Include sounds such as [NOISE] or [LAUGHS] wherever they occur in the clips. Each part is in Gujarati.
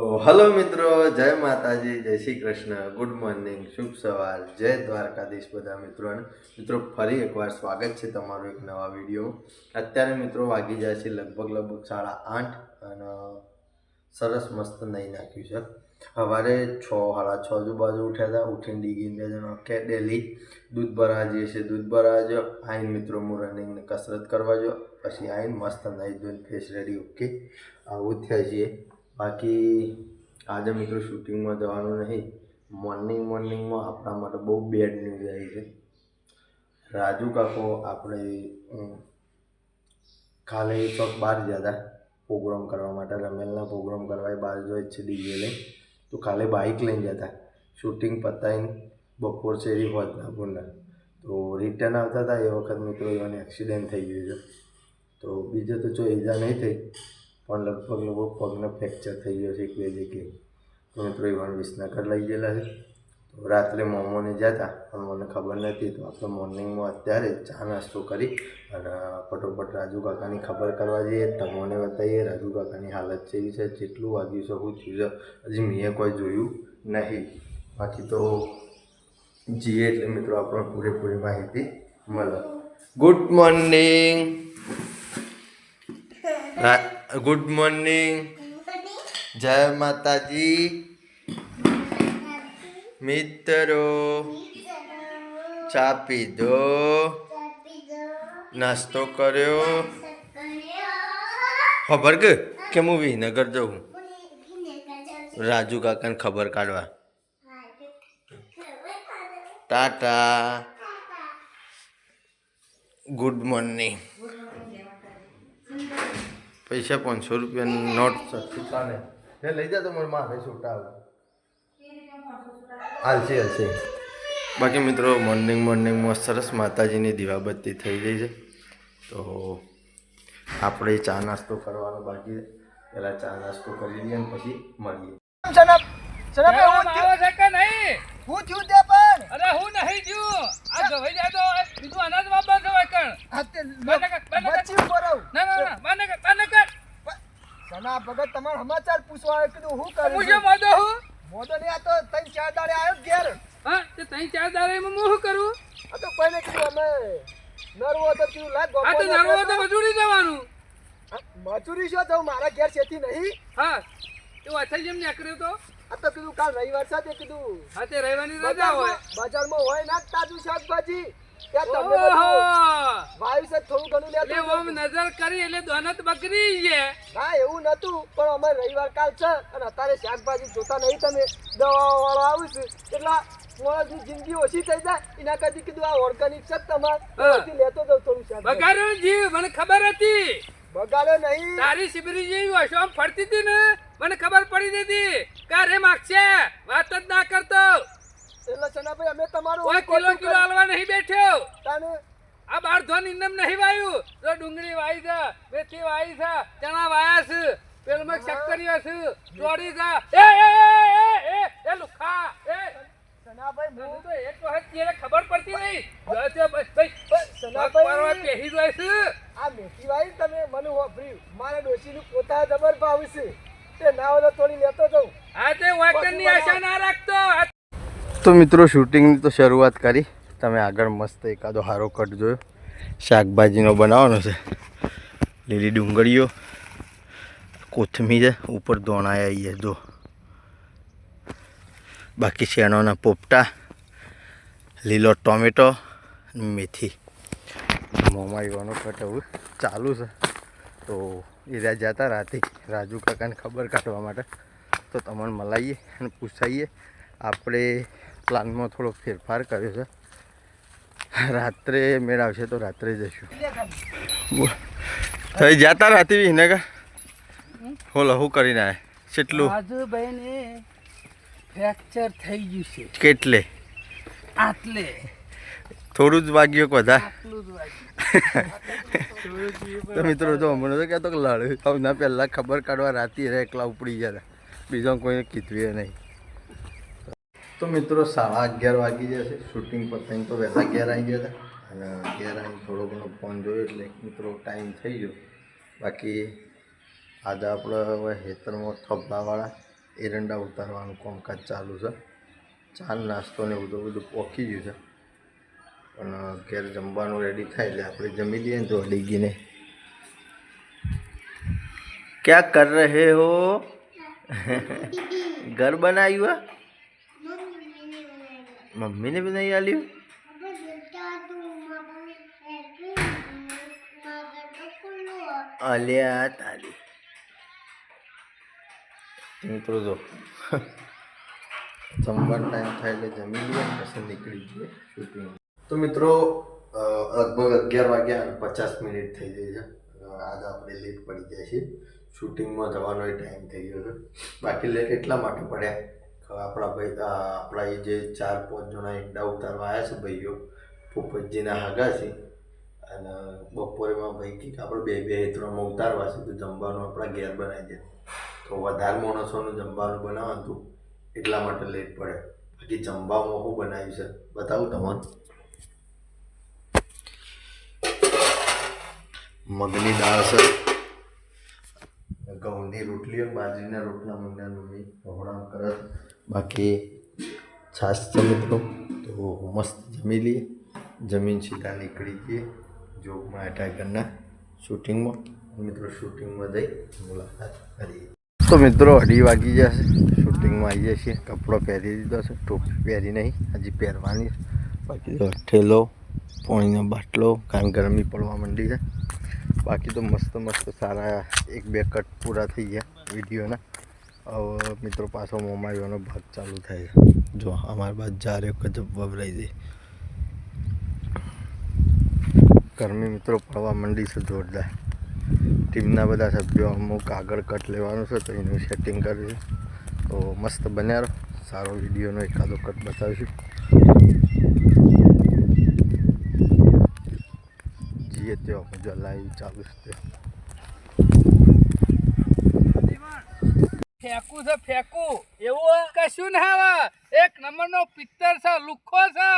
તો હલો મિત્રો, જય માતાજી, જય શ્રી કૃષ્ણ, ગુડ મોર્નિંગ, શુભ સવાર જય દ્વારકાધીશ બધા મિત્રોને. મિત્રો, ફરી એકવાર સ્વાગત છે તમારું એક નવા વીડિયો. અત્યારે મિત્રો વાગી જાય છે લગભગ લગભગ સાડા આઠ અને સરસ મસ્ત નહીં નાખ્યું છે. સવારે છ, સાડા છ આજુબાજુ ઉઠ્યા હતા, ઉઠીને ડીગી કે ડેલી દૂધ ભરા જઈએ છીએ દૂધ ભરા જો આઈન મિત્રો હું રનિંગને કસરત કરવા જો પછી આઈન મસ્ત નહીં ધોઈને ફેસ રેડી ઓકે આવું થયા છીએ. બાકી આજે મિત્રો શૂટિંગમાં જવાનું નહીં. મોર્નિંગ મોર્નિંગમાં આપણા માટે બહુ બેડ ન્યૂઝ આવી છે. રાજુ કાકો આપણે કાલે ચોક બહાર ગયા હતા પ્રોગ્રામ કરવા માટે. રમેલના પ્રોગ્રામ કરવા બહાર જોઈએ છે ડીજે લઈ તો કાલે બાઇક લઈને ગયા હતા. શૂટિંગ પતાવીને બપોર શેરી હોતના પૂરના તો રિટર્ન આવતા હતા એ વખત મિત્રો એવાને એક્સિડન્ટ થઈ ગયું છે. તો બીજે તો જો ઈજા નહીં થઈ પણ લગભગ લગભગ પગનો ફ્રેક્ચર થઈ ગયો છે એક બે જગ્યાએ. તો મિત્રો એવાને વિસનગર લઈ ગયેલા છે. તો રાત્રે મોમોને જતા પણ મને ખબર નથી. તો આપણે મોર્નિંગમાં અત્યારે ચા નાસ્તો કરી અને ફટોફટ રાજુ કાકાની ખબર કરવા જઈએ. તમને બતાવીએ રાજુ કાકાની હાલત કેવી છે જેટલું વાગ્યું છે હું થયું છે. હજી મેં કોઈ જોયું નહીં. બાકી તો જઈએ એટલે મિત્રો આપણને પૂરેપૂરી માહિતી મળે. ગુડ મોર્નિંગ ગુડ મોર્નિંગ જય માતાજી મિત્રો ચા પીધો નાસ્તો કર્યો ખબર કે કે હું વિનગર જઉં રાજુ કાકાને ખબર કાઢવા ટાટા ગુડ મોર્નિંગ પૈસા પાંચસો રૂપિયાની નોટ ચાલે એ લઈ જા તો માથે મારે છૂટા હાલશે હાલશે. બાકી મિત્રો મોર્નિંગ મોર્નિંગમાં સરસ માતાજીની દીવાબત્તી થઈ ગઈ છે. તો આપણે ચા નાસ્તો કરવાનો બાકી પહેલાં ચા નાસ્તો કરી લઈએ અને પછી મળીએ. સનપ સનપ હું છે કે નહીં. હું થયું તે અરે હું નહીં જીવ આ ગવાઈ જાય તો બીજું અનાજ વાપર છે વાકણ આ તે બંને કર, બંને કર. બચી ઉપર ના ના ના બાને કર બાને કર સના ભગત તમાર સમાચાર પૂછવા આવ્યો કીધું હું કરું હું જે મોદો હું? મોદો ને આ તો તઈ ચાર દાડે આવ્યો ઘેર. હા તે તઈ ચાર દાડે માં હું શું કરું? આ તો કોઈને કીધું અમે નરવો તો કીધું લાગ આ તો નરવો તો મજૂરી જવાનું. મજૂરી છો તો મારા ઘેર છેતી નહીં? હા તો અથલ જેમ નીકળ્યો તો? આ તો કીધું કાલ રવિવાર છે તે કીધું. હા તે રહેવાની રજા હોય. બજારમાં હોય ના તાજું શાકભાજી. છે થોડું ઘણું એટલે લેતું ઓમ નજર કરી એટલે દોનત બકરી છે. ના એવું નતું પણ અમારે રવિવાર કાલ છે અને અત્યારે શાકભાજી જોતા નહીં તમે. દવા વાળો આવું છું. એટલા માણસની જિંદગી ઓછી થઈ જાય. એના કરતી કીધું આ ઓર્ગેનિક છે તમારે. લેતો જાઉં થોડું શાકભાજી બગાડ્યો જીવ મને ખબર હતી. બગાડો નહીં. તારી શિબરી જેવી હશો આમ ફરતી હતી ને. મને ખબર પડી નથી કારે રે માગશે વાત જ ના કરતો. એટલે ચનાભાઈ અમે તમારું કોઈ કિલો કિલો હાલવા નહીં બેઠ્યો. તાને આ બાર ધોન ઇન્દમ નહીં વાયું. જો ડુંગળી વાઈ છે મેથી વાઈ છે ચણા વાયા છે પેલમાં શક્કરીઓ છે ચોરી છે એ એ એ એ એ લુખા એ. સનાભાઈ મને તો એક વખત ત્યારે ખબર પડતી નહીં. જો તે ભાઈ ભાઈ સનાભાઈ- પરવા પહેરી જાય છે. આ મેથી વાઈ તમે મને વાપર્યું. મારા ડોશીનું પોતા જબર ભાવ છે તે ના હોય તો થોડી લેતો જાઉં આ તે વાકરની આશા ના રાખતો આ તો મિત્રો શૂટિંગની તો શરૂઆત કરી. તમે આગળ મસ્ત એકાદો હારો કટ જોયો. શાકભાજીનો બનાવવાનો છે. લીલી ડુંગળીઓ, કોથમીર, ઉપર દોણાય આવીએ જો. બાકી શેણોના પોપટા, લીલો ટોમેટો મેથી. મોંમાં યુવાનો કટ હવે ચાલુ છે. તો એ રહ્યા જતા રાતે. રાજુ કાકાને ખબર કાઢવા માટે. તો તમને મલાઈએ અને પૂછાઈએ. આપણે પ્લાનમાં થોડોક ફેરફાર કર્યો છે. રાત્રે મેળ આવશે તો રાત્રે જઈશું. થઈ જતા રાતે વિને કા હોલો હું કરીને આયા? કેટલું? રાજુભાઈને ફ્રેક્ચર થઈ ગયું છે. કેટલે? આટલે. થોડું જ વાગ્યું બધા તો મિત્રો જો મને તો કહેતો કે લડ ના પહેલાં ખબર કાઢવા રાતી રે એકલા ઉપડી ગયા બીજા કોઈને કીધું નહીં. તો મિત્રો સાડા અગિયાર વાગી જશે શૂટિંગ પર થઈને તો વહેલા અગિયાર આવી ગયા હતા. અને અગિયાર આવીને થોડો ઘણો ફોન જોયો એટલે મિત્રો ટાઈમ થઈ ગયો. બાકી આજે આપણે હવે હેતરમાં થપલાવાળા એરંડા ઉતારવાનું કામકાજ ચાલુ છે. ચા નાસ્તો ને બધું બધું પોકી ગયું છે. પણ ઘેર જમવાનું રેડી થાય એટલે આપણે જમી લઈએ ને તો અડીગીને ક્યાં કર રહે હો? [LAUGHS] ઘર બનાવ્યું મમ્મીને બી નહીં આલ્યું? અલ્યા તારી. મિત્રો જો જમવાનો ટાઈમ થાય એટલે જમી લઈએ પછી નીકળી જઈએ શૂટિંગ તો મિત્રો લગભગ અગિયાર વાગ્યા અને પચાસ મિનિટ થઈ જાય છે. આજે આપણે લેટ પડી જાય છે શૂટિંગમાં જવાનો ટાઈમ થઈ ગયો છે. બાકી લેટ એટલા માટે પડ્યા. આપણા ભાઈ આપણા એ જે ચાર પાંચ જણા ઈંડા ઉતારવા આવ્યા છે ભાઈઓ પોપટજીના હાગા છે અને બપોરેમાં ભાઈ કંઈક આપણે બે બે ત્રણમાં ઉતારવા છે, તો જમવાનું આપણા ઘેર બનાવી દે. તો વધારે માણસોનું જમવાનું બનાવવાનું હતું એટલા માટે લેટ પડે. બાકી જમવામાં શું બનાવ્યું છે, બતાવું તમને. મગની દાળ છે, ઘઉંની રોટલી બાજરીના રોટલા મગના મમ્મી પહોળા કરે છે. બાકી છાશ છે મિત્રો, તો મસ્ત જમી લઈએ. જમીન સીધા નીકળી જઈએ જોગમાં ટાઈગરના શૂટિંગમાં. મિત્રો, શૂટિંગમાં જઈ મુલાકાત કરીએ. તો મિત્રો, અઢી વાગી જશે શૂટિંગમાં આવીએ છીએ. કપડો પહેરી દીધો છે. ટોપી પહેરી નહીં. હજી પહેરવાની બાકી તો ઠેલો, પાણીનો બાટલો, કારણ ગરમી પડવા માંડી છે. બાકી તો મસ્ત મસ્ત સારા એક બે કટ પૂરા થઈ ગયા વિડીયોના. હવે મિત્રો પાછો મોમાઈવાનો ભાગ ચાલુ થાય છે. જો, અમારી બાદ જારે ગજબ વવરાઈ જાય. ગરમી મિત્રો પડવા માંડી છે જોરદાર. ટીમના બધા સભ્યો અમુક આગળ કટ લેવાનું છે તો એનું સેટિંગ કર્યું તો મસ્ત બન્યા સારો વિડીયોનો એકાદો કટ બતાવીશું. જીએ તેઓ મજા લાઈવ ચાલુ છે ફેંકું છે ફેંકું. એવું કશું ના આવે એક નંબરનો પિત્તર છે લુખ્ખો છે.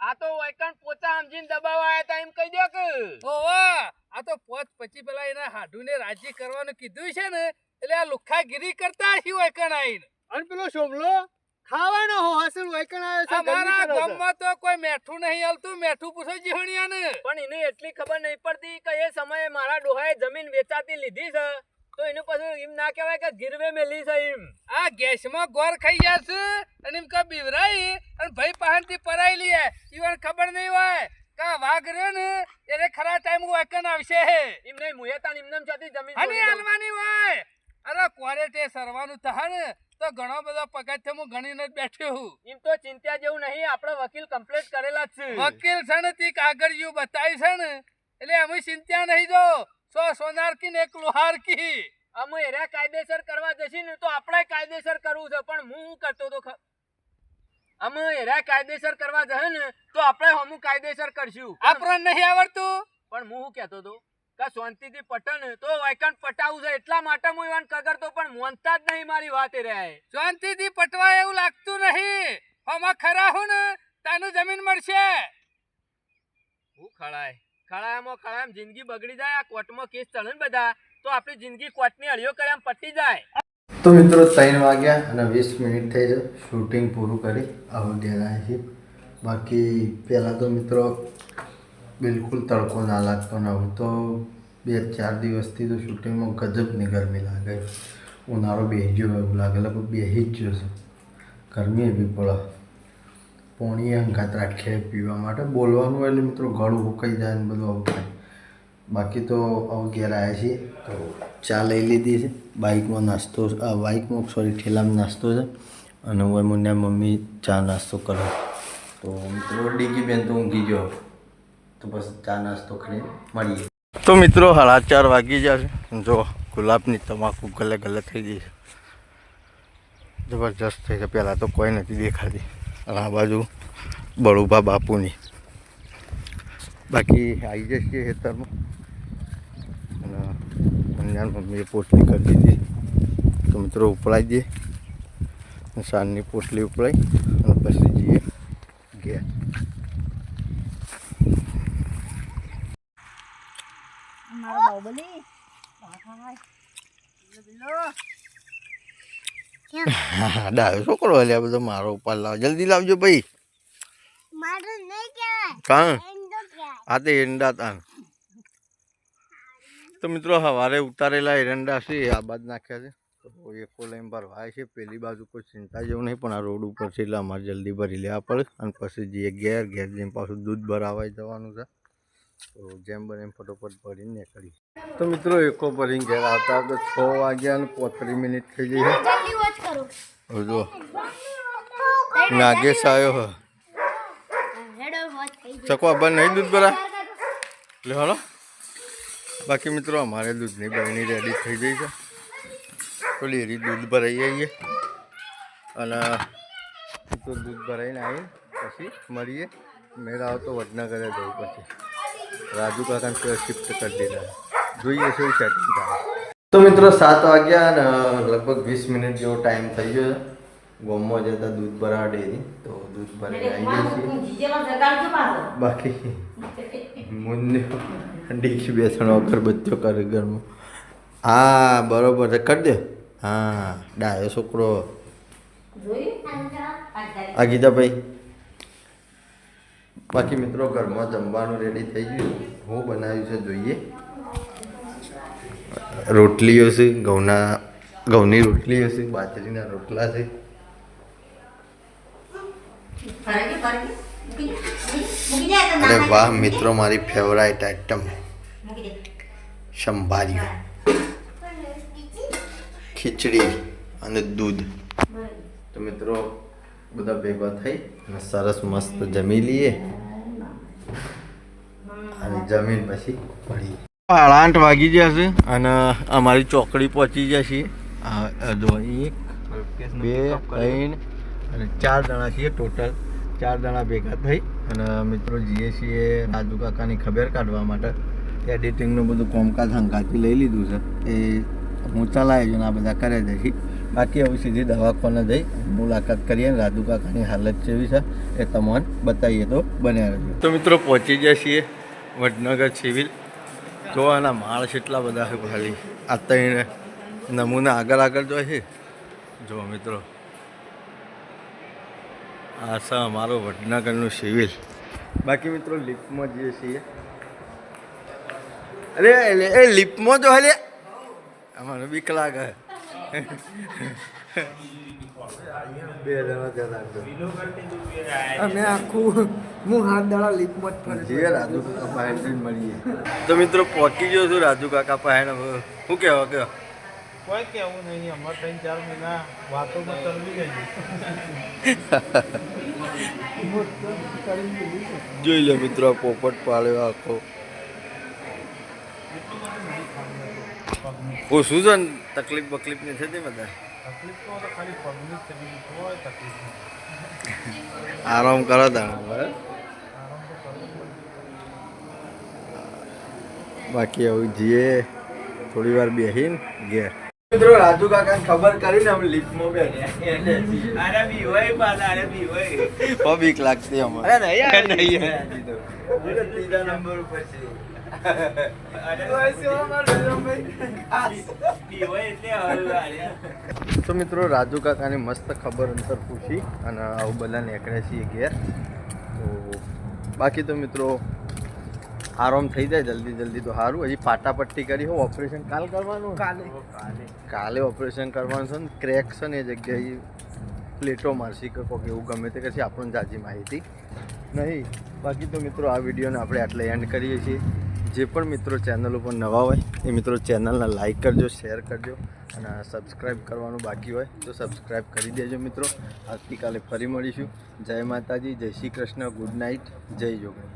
આ તો વૈકણ પોતા સમજીને દબાવવા આવ્યા તા એમ કહી દો કે. ઓવા આ તો પોચ પછી પેલા એના હાડુને રાજી કરવાનું કીધું છે ને એટલે આ લુખ્ખાગીરી કરતા હશે વૈકણ આઈને. અને પેલો શોભલો? ખાવાનો હો હસન વૈકણ આવ્યો છે અમારા ગામમાં તો કોઈ મેઠું નહીં હાલતું મેઠું પૂછો જીવણિયાને. પણ એને એટલી ખબર નહીં પડતી કે એ સમયે મારા ડોહાએ જમીન વેચાતી લીધી છે. તો એનું પાછું એમ ના કહેવાય કે ગીરવે મેલી છે એમ. આ ગેસમાં ગોર ખાઈ જશે અને એમ કે બીવરાઈ અને ભાઈ પાસેથી પરાઈ લઈએ ઈવન ખબર નહીં હોય કા વાઘ રહ્યો ને એને ખરા ટાઈમ વાકન આવશે. એમ નહીં મુએ તાન એમને જતી જમીન અને હાલવાની હોય. અરે ક્વોરેટે સરવાનું થાય ને તો ઘણો બધો પગાર હું ગણીને જ બેઠ્યો હું. એમ તો ચિંતા જેવું નહીં આપણો વકીલ કમ્પ્લેટ કરેલા છે. વકીલ છે ને તી કાગળિયું બતાવી છે ને એટલે અમે ચિંતા નહીં જો. સો સોનાર કી ને એક લોહાર કી? અમે એરા કાયદેસર કરવા જશી ને તો આપણે કાયદેસર કરવું છે પણ હું શું કરતો તો અમે એરા કાયદેસર કરવા જશે ને તો આપણે હમું કાયદેસર કરશું. પણ આપણને નહીં આવડતું? પણ હું શું કહેતો તો કે શાંતિથી પટન તો વૈકંઠ પટાવું છે એટલા માટે હું એવાન કગરતો પણ મોનતા જ નહીં મારી વાત એ રહ્યા શાંતિથી પટવા એવું લાગતું નહીં. આમાં ખરા હું ને તાનું જમીન મળશે. હું ખળાય. ખળાયામાં ખળામ જિંદગી બગડી જાય, આ કોર્ટમાં કેસ ચડે ને બધા, તો આપણી જિંદગી કોર્ટની હળીઓ કર્યા પટી જાય. તો મિત્રો ત્રણ વાગ્યા અને વીસ મિનિટ થઈ છે શૂટિંગ પૂરું કરી ઘેર છીએ. બાકી પહેલાં તો મિત્રો બિલકુલ તડકો ના લાગતો ન હવે તો બે ચાર દિવસથી તો શૂટિંગમાં ગજબની ગરમી લાગે ઉનાળો બેસી ગયો એવું લાગે, લગભગ બેસી જ ગયો છે. ગરમી એવી પડે. પોણી અંગાત રાખીએ પીવા માટે. બોલવાનું એટલે મિત્રો ગળું હુકાઈ જાય ને બધું આવું થાય. બાકી તો આવું ઘેર આવ્યા છીએ. તો ચા લઈ લીધી છે. બાઇકમાં નાસ્તો બાઇકમાં સોરી ઠેલામાં નાસ્તો છે. અને હું મુન્ના મમ્મી ચા નાસ્તો કરો. તો મિત્રો ડીગી બેન તો ઊંઘી ગયો. તો બસ ચા નાસ્તો કરીને મળીએ. તો મિત્રો, સાડા ચાર વાગી જશે જો, ગુલાબની તમાકુ ગલે ગલે થઈ ગઈ છે. જબરજસ્ત થઈ છે. પહેલાં તો કોઈ નથી દેખાતી. આ બાજુ બળુભા બાપુની. બાકી આવી જશે ખેતરમાં અને મંજાન મમ્મીએ પોટલી કરી દીધી. તો મિત્રો ઉપડાઈ દઈએ સાંજની પોટલી ઉપડાઈ અને પછી જઈએ ઘેર. મારો બાબલી [LAUGHS] ડાયો છોકરો આ બધો મારો ઉપર લાવ. જલ્દી લાવજો ભાઈ. મારું નહીં કહેવાય. કાં? આ તે એરંડા તાન. તો મિત્રો સવારે ઉતારેલા એરંડા છે આ બાદ નાખ્યા છે. તો એકો લઈને ભરવાય છે પેલી બાજુ કોઈ ચિંતા જેવું નહીં પણ આ રોડ ઉપર છે એટલે અમારે જલ્દી ભરી લેવા પડે. અને પછી જે ઘેર ઘેર જઈને પાછું દૂધ ભરાવાય જવાનું છે. તો જેમ બને એમ ફટોફટ ભરીને નીકળી. તો મિત્રો, એકો ભરીને ઘેર આવતા તો છ વાગ્યા અને પોત્રીસ મિનિટ થઈ ગઈ જો, નાગેશ આવ્યો ચકવા બંધ નહીં દૂધ ભરા? એટલે હાલો. બાકી મિત્રો, અમારે દૂધની બહેની રેડી થઈ ગઈ છે. તો ડેરી દૂધ ભરાઈ આવીએ. અને તો દૂધ ભરાઈને આવીને પછી મળીએ. મેળા આવતો વડનગરે જવું પછી રાજુ કાકાને શિફ્ટ કરી દીધા. જોઈએ શું સેટિંગ તો મિત્રો સાત વાગ્યા અને લગભગ વીસ મિનિટ જેવો ટાઈમ થઈ ગયો છે. ગોમમાં જતા દૂધ ભરાવા ડેરી તો દૂધ ભરાઈ આવી છીએ બાકી મુન્ને ડીકી બેસણો અગરબત્તીઓ કરે ઘરમાં. હા બરોબર છે. કરી દે. હા ડાયો છોકરો. આ ગીતાભાઈ. બાકી મિત્રો ઘરમાં જમવાનું રેડી થઈ ગયું. હું બનાવ્યું છે જોઈએ. રોટલીઓ છે ઘઉંના ઘઉંની રોટલીઓ છે બાજરીના રોટલા છે. અને વાહ મિત્રો મારી ફેવરાઇટ આઈટમ સંભારી. ખીચડી અને દૂધ. તો મિત્રો બધા ભેગા થઈ અને સરસ મસ્ત જમી લઈએ. જમીન પછી પડી. સાડા આઠ વાગી ગયા છે. અને અમારી ચોકડી પહોંચી જશે જો એક બે ત્રણ અને ચાર જણા છીએ ટોટલ ચાર જણા ભેગા થઈ અને મિત્રો જઈએ છીએ રાજુ કાકાની ખબર કાઢવા માટે. એડિટિંગનું બધું કોમકાજ હંકાથી લઈ લીધું છે. એ હું ચલાવી છું આ બધા કરે છે બાકી હવે સીધી દવાખાને જઈ મુલાકાત કરીએ રાજુ કાકાની હાલત કેવી છે એ તમને બતાવીએ તો બન્યા રહેજો. તો મિત્રો પહોંચી ગયા છીએ. વડનગર સિવિલ. જો આના માણસ એટલા બધા છે ખાલી આ નમૂના આગળ આગળ જો છે. જો મિત્રો. આ છે અમારો વડનગરનું સિવિલ. બાકી મિત્રો લિફ્ટમાં જઈએ છીએ. અરે એ લિફ્ટમાં જો હલે. અમારો બીક લાગે. બે જણા ત્યાં અમે આખું હું હાથ દાડા લીપમાં જ ફરે રાજુ કાકા પાસે મળીએ. તો મિત્રો પહોંચી ગયો છું રાજુ કાકા પાસે શું કહેવા કહેવા કોઈ કેવું નહીં અમારે ત્રણ ચાર મહિના વાતોમાં તરવી ગઈ. જોઈ લે મિત્રો પોપટ પાળ્યો આખો. ઓછું છે ને તકલીફ બકલીફ નહીં થતી બધા તકલીફ તો ખાલી પગની જ થઈ ગઈ તકલીફ આરામ કરો બરાબર? બાકી આવું જઈએ થોડી વાર બેસીને ઘેર. મિત્રો રાજુ કાકાને ખબર કરીને અમે લિફ્ટમાં બેઠ્યા અરે બી હોય પાછા અરે બી હોય. બીક લાગતી અમારે. અરે નહીં નહીં ત્રીજા નંબર ઉપર છે. તો મિત્રો રાજુ કાકાની મસ્ત ખબર અંતર પૂછી અને આવું બધા નીકળે છીએ ઘેર. તો બાકી તો મિત્રો આરામ થઈ જાય જલ્દી જલ્દી તો સારું. હજી પાટાપટ્ટી કરી હોય ઓપરેશન કાલ કરવાનું કાલે. કાલે ઓપરેશન કરવાનું છે ને ક્રેક છે ને એ જગ્યાએ પ્લેટો મારશી કે કોક એવું ગમે તે કરશે આપણને જાજી માહિતી નહીં. બાકી તો મિત્રો આ વિડીયોને આપણે આટલે એન્ડ કરીએ છીએ. જે પણ મિત્રો ચેનલ ઉપર નવા હોય, એ મિત્રો ચેનલને લાઈક કરજો શેર કરજો અને સબસ્ક્રાઈબ કરવાનું બાકી હોય તો સબસ્ક્રાઈબ કરી દેજો મિત્રો. આવતીકાલે ફરી મળીશું. જય માતાજી, જય શ્રી કૃષ્ણ ગુડ નાઇટ જય જોગણી